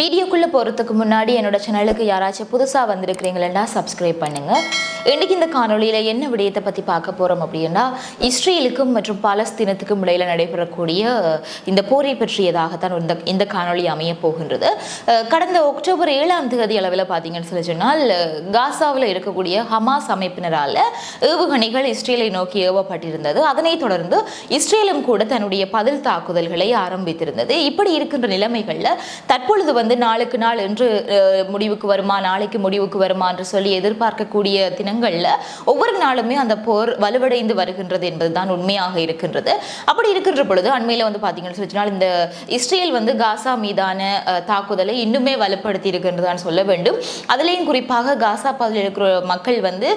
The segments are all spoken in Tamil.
வீடியோக்குள்ளே போகிறதுக்கு முன்னாடி என்னோட சேனலுக்கு யாராச்சும் புதுசாக வந்திருக்கிறீங்களா சப்ஸ்கிரைப் பண்ணுங்க. இன்றைக்கி இந்த காணொளியில் என்ன விடயத்தை பற்றி பார்க்க போகிறோம் அப்படின்னா இஸ்ரேலுக்கும் மற்றும் பாலஸ்தீனத்துக்கும் இடையில் நடைபெறக்கூடிய இந்த போரை பற்றியதாகத்தான் இந்த இந்த காணொளி அமைய போகின்றது. கடந்த அக்டோபர் ஏழாம் தேதி அளவில் பார்த்தீங்கன்னு சொல்லி சொன்னால் காசாவில் இருக்கக்கூடிய ஹமாஸ் அமைப்பினரால் ஏவுகணைகள் இஸ்ரேலை நோக்கி ஏவப்பட்டிருந்தது. அதனைத் தொடர்ந்து இஸ்ரேலும் கூட தன்னுடைய பதில் தாக்குதல்களை ஆரம்பித்திருந்தது. இப்படி இருக்கின்ற நிலைமைகளில் தற்பொழுது வந்து நாளுக்கு நாள் என்று முடிவுக்கு வருமா நாளைக்கு முடிவுக்கு வருமா என்று சொல்லி எதிர்பார்க்கக்கூடிய தினங்களில் ஒவ்வொரு நாளுமே அந்த போர் வலுவடைந்து வருகின்றது என்பதுதான் உண்மையாக இருக்கின்றது. அப்படி இருக்கின்ற பொழுது அண்மையில் வந்து பார்த்தீங்கன்னு சொல்லி சொன்னால் இந்த இஸ்ரேல் வந்து காசா மீதான தாக்குதலை இன்னுமே வலுப்படுத்தி இருக்கின்றதான்னு சொல்ல வேண்டும். அதுலேயும் குறிப்பாக காசா பகுதியில் இருக்கிற மக்கள் வந்து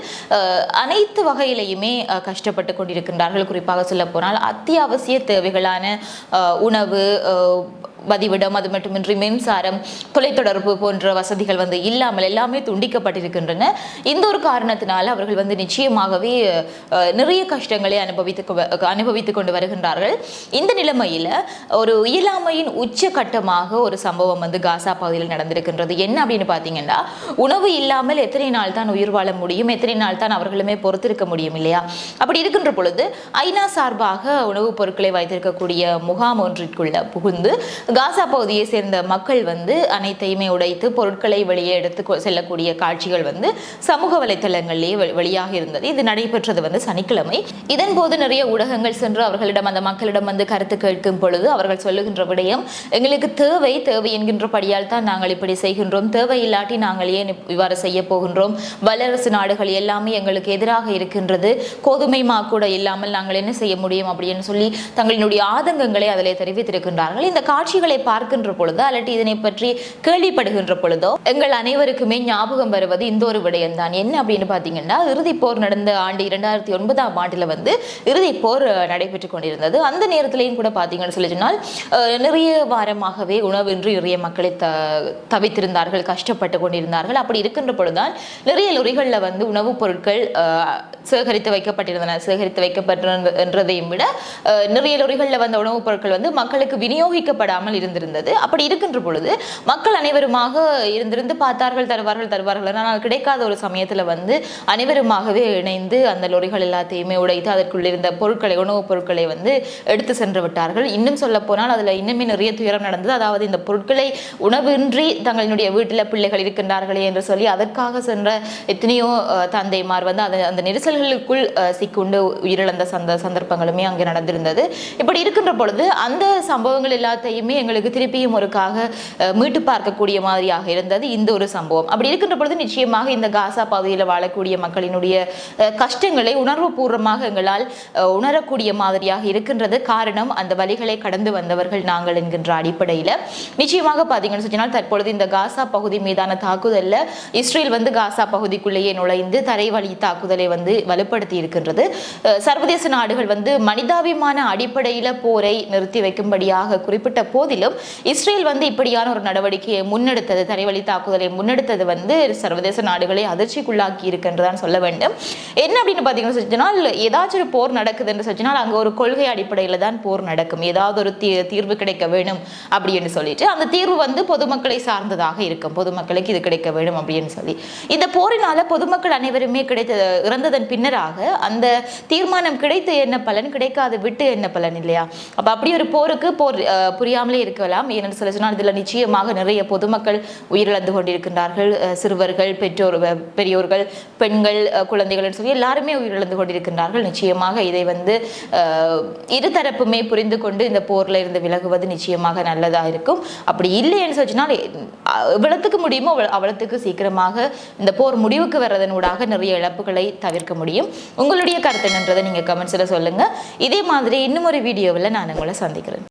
அனைத்து வகையிலையுமே கஷ்டப்பட்டு கொண்டிருக்கின்றார்கள். குறிப்பாக சொல்ல போனால் அத்தியாவசிய தேவைகளான உணவு பதிவிடம் அது மட்டுமின்றி மின்சாரம் தொலைத்தொடர்பு போன்ற வசதிகள் வந்து இல்லாமல் எல்லாமே துண்டிக்கப்பட்டிருக்கின்றன. இந்த ஒரு காரணத்தினால் அவர்கள் வந்து நிச்சயமாகவே நிறைய கஷ்டங்களை அனுபவித்து அனுபவித்து கொண்டு வருகின்றார்கள். இந்த நிலைமையில் ஒரு இயலாமையின் உச்சகட்டமாக ஒரு சம்பவம் வந்து காசா பகுதியில் நடந்திருக்கின்றது. என்ன அப்படின்னு பார்த்தீங்கன்னா உணவு இல்லாமல் எத்தனை நாள் தான் உயிர் வாழ முடியும்? எத்தனை நாள் தான் அவர்களுமே பொறுத்திருக்க முடியும் இல்லையா? அப்படி இருக்கின்ற பொழுது ஐநா சார்பாக உணவுப் பொருட்களை வைத்திருக்கக்கூடிய முகாம் ஒன்றிற்குள்ள புகுந்து காசா பகுதியை சேர்ந்த மக்கள் வந்து அனைத்தையுமே உடைத்து பொருட்களை வெளியே எடுத்து கொ- செல்லக்கூடிய காட்சிகள் வந்து சமூக வலைத்தளங்களிலேயே வெளியாக இருந்தது. இது நடைபெற்றது வந்து சனிக்கிழமை. இதன் போது நிறைய ஊடகங்கள் சென்று அவர்களிடம் அந்த மக்களிடம் வந்து கருத்து கேட்கும் பொழுது அவர்கள் சொல்லுகின்ற விடயம் எங்களுக்கு தேவை தேவை என்கின்றபடியால் தான் நாங்கள் இப்படி செய்கின்றோம். தேவை இல்லாட்டி நாங்கள் ஏன் இவ்வாறு செய்ய போகின்றோம்? வல்லரசு நாடுகள் எல்லாமே எங்களுக்கு எதிராக இருக்கின்றது. கோதுமை மா கூட இல்லாமல் நாங்கள் என்ன செய்ய முடியும் அப்படின்னு சொல்லி தங்களினுடைய ஆதங்கங்களை அதிலே தெரிவித்திருக்கின்றார்கள். இந்த காட்சி காட்சிகளை பார்க்கின்ற பொழுதோ அல்லது இதனை பற்றி கேள்விப்படுகின்ற பொழுதோ எங்கள் அனைவருக்குமே ஞாபகம் வருவது இந்த ஒரு விடயம் தான் என்ன அப்படின்னு பார்த்தீங்கன்னா இறுதிப் போர் நடந்த ஆண்டு இரண்டாயிரத்தி ஒன்பதாம் ஆண்டில் வந்து இறுதிப் போர் நடைபெற்றுக் கொண்டிருந்தது. அந்த நேரத்திலையும் கூட பார்த்தீங்கன்னு சொல்லி சொன்னால் நிறைய வாரமாகவே உணவின்றி நிறைய மக்களை த தவித்திருந்தார்கள் கஷ்டப்பட்டு கொண்டிருந்தார்கள். அப்படி இருக்கின்ற பொழுதுதான் நிறைய லொரிகளில் வந்து உணவுப் பொருட்கள் சேகரித்து வைக்கப்பட்டிருந்தன. சேகரித்து வைக்கப்பட்டிருந்ததையும் விட நிறைய லொரிகளில் வந்த உணவுப் பொருட்கள் வந்து மக்களுக்கு விநியோகிக்கப்படாமல் இருந்திருந்தது. அப்படி இருக்கின்ற பொழுது மக்கள் அனைவருமாக இருந்திருந்து பார்த்தார்கள் தருவார்கள் தருவார்கள். ஆனால் கிடைக்காத ஒரு சமயத்தில் வந்து அனைவருமாகவே இணைந்து அந்த லொரிகள் எல்லாத்தையுமே உடைத்து அதற்குள் இருந்த பொருட்களை உணவுப் பொருட்களை வந்து எடுத்து சென்று விட்டார்கள். இன்னும் சொல்ல போனால் அதில் இன்னுமே நிறைய துயரம் நடந்தது. அதாவது இந்த பொருட்களை உணவின்றி தங்களினுடைய வீட்டில் பிள்ளைகள் இருக்கின்றார்களே என்று சொல்லி அதற்காக சென்ற எத்தனையோ தந்தைமார் வந்து அதை அந்த நெரிசல்களுக்குள் சிக்குண்டு உயிரிழந்த சந்த சந்தர்ப்பங்களுமே அங்கே நடந்திருந்தது. இப்படி இருக்கின்ற பொழுது அந்த சம்பவங்கள் எல்லாத்தையுமே எங்களுக்கு திருப்பியும் ஒருக்காக மீட்டு பார்க்கக்கூடிய மாதிரியாக இருந்தது இந்த ஒரு சம்பவம். அப்படி இருக்கின்ற பொழுது நிச்சயமாக இந்த காசா பகுதியில் வாழக்கூடிய மக்களினுடைய கஷ்டங்களை கஷ்டங்களை உணர்வுபூர்வமாக எங்களால் உணரக்கூடிய மாதிரியாக இருக்கின்றது. காரணம் அந்த வழிகளை கடந்து வந்தவர்கள் நாங்கள் என்கின்ற அடிப்படையில். நிச்சயமாக பார்த்தீங்கன்னு சொன்னால் தற்பொழுது இந்த காசா பகுதி மீதான தாக்குதலில் இஸ்ரேல் வந்து காசா பகுதிக்குள்ளேயே நுழைந்து தரைவழி தாக்குதலை வந்து வலுப்படுத்தி இருக்கின்றது. சர்வதேச நாடுகள் வந்து மனிதாபிமான அடிப்படையில் போரை நிறுத்தி வைக்கும்படியாக குறிப்பிட்ட போர் போதிலும் இஸ்ரேல் வந்து இப்படியான ஒரு நடவடிக்கையை முன்னெடுத்தது தரைவழி தாக்குதலை முன்னெடுத்தது வந்து சர்வதேச நாடுகளை அதிர்ச்சிக்குள்ளாக்கி இருக்குன்றதான் சொல்ல வேண்டும். என்ன அப்படின்னு பார்த்தீங்கன்னு சொன்னால் ஏதாச்சும் ஒரு போர் நடக்குது என்று சொன்னால் அங்கே ஒரு கொள்கை அடிப்படையில் தான் போர் நடக்கும். ஏதாவது ஒரு தீ தீர்வு கிடைக்க வேணும் அப்படின்னு சொல்லிட்டு அந்த தீர்வு வந்து பொதுமக்களை சார்ந்ததாக இருக்கும். பொதுமக்களுக்கு இது கிடைக்க வேணும் அப்படின்னு சொல்லி. இந்த போரினால பொதுமக்கள் அனைவருமே கிடைத்த இறந்ததன் பின்னராக அந்த தீர்மானம் கிடைத்து என்ன பலன்? கிடைக்காது விட்டு என்ன பலன் இல்லையா? அப்ப அப்படி ஒரு போருக்கு போர் புரியாமல் புரியாமலே இருக்கலாம். ஏனென்று சொல்ல சொன்னால் இதுல நிச்சயமாக நிறைய பொதுமக்கள் உயிரிழந்து கொண்டிருக்கின்றார்கள். சிறுவர்கள் பெற்றோர் பெரியோர்கள் பெண்கள் குழந்தைகள் சொல்லி எல்லாருமே உயிரிழந்து கொண்டிருக்கின்றார்கள். நிச்சயமாக இதை வந்து இருதரப்புமே புரிந்து கொண்டு இந்த போர்ல இருந்து விலகுவது நிச்சயமாக நல்லதா இருக்கும். அப்படி இல்லைன்னு சொன்னால் எவ்வளத்துக்கு முடியுமோ அவ்வளத்துக்கு சீக்கிரமாக இந்த போர் முடிவுக்கு வர்றதனூடாக நிறைய இழப்புகளை தவிர்க்க முடியும். உங்களுடைய கருத்து என்னன்றதை நீங்க கமெண்ட்ஸில் சொல்லுங்க. இதே மாதிரி இன்னும் ஒரு வீடியோவில் நான் உங்களை சந்திக்கிறேன்.